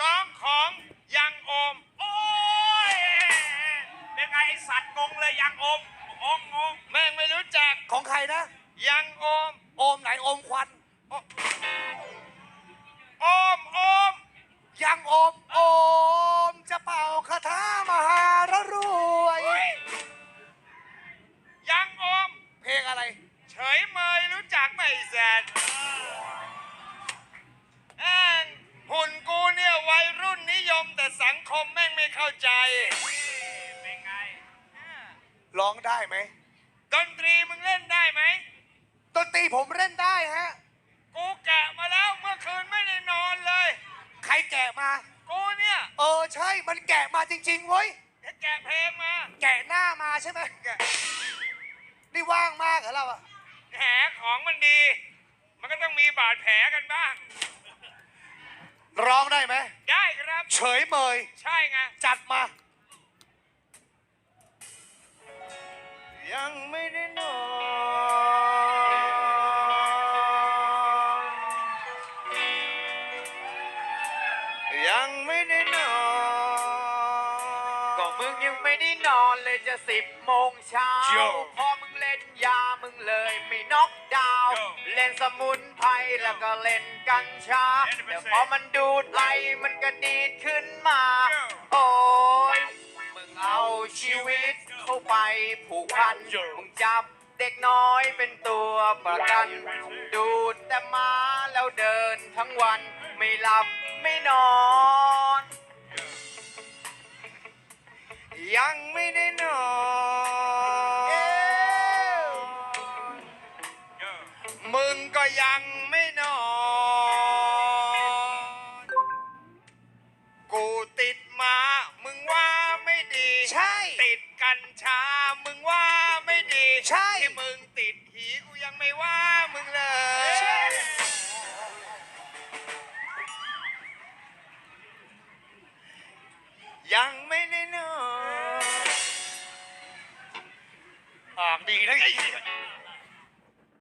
ร้องของยังโอม โอ้ยเป็นไงไอสัตว์งงเลยยังโอมงงงงแม่งไม่รู้จักของใครนะ ยังโอม โอมไหนโอมควันโอมโอมยังโอมโอมจะเป่าคาถามหาระรวยเฮ้ยยังโอมเพลงอะไร เฉยเมยรู้จักไหมไอ้แซน เข้าใจเป็นไงร้องได้ไหมดนตรีมึงเล่นได้ไหมดนตรีผมเล่นได้ฮะ กูแกะมาแล้วเมื่อคืนไม่ได้นอนเลย ใครแกะมา กูเนี่ยเออใช่ มันแกะมาจริงๆเว้ยแกะเพลงมาแกะหน้ามาใช่ไหมแกะนี่ว่างมากเหรอเราอะแผลของมันดี มันก็ต้องมีบาดแผลกันบ้าง ร้องได้ไหม ได้ครับ เฉยเมย ใช่ไง จัดมา ยังไม่ได้นอน มึงยังไม่ได้นอนเลยจะสิบโมงเช้าโย่พอมึงเล่นยามึงเลยไม่น็อกดาวน์โย่เล่นสมุนไพรแล้วก็เล่นกัญชาเล่นไปแต่สิพอมันดูดไอมันก็ดีดขึ้นมาโย่โอ้ยมึงเอาชีวิตเข้าไปผูกพันโย่มึงจับเด็กน้อยเป็นตัวประกันดูดแต่มาแล้วเดินทั้งวันไม่หลับไม่นอน ยังไม่ได้นอนมึงก็ยังไม่นอน กูติดมา มึงว่าไม่ดี ใช่ ติดกัญชา มึงว่าไม่ดี ใช่ ที่มึงติดหีกูยังไม่ว่ามึงเลย ใช่ ยังไม่ได้นอน ปากดีนะไอ้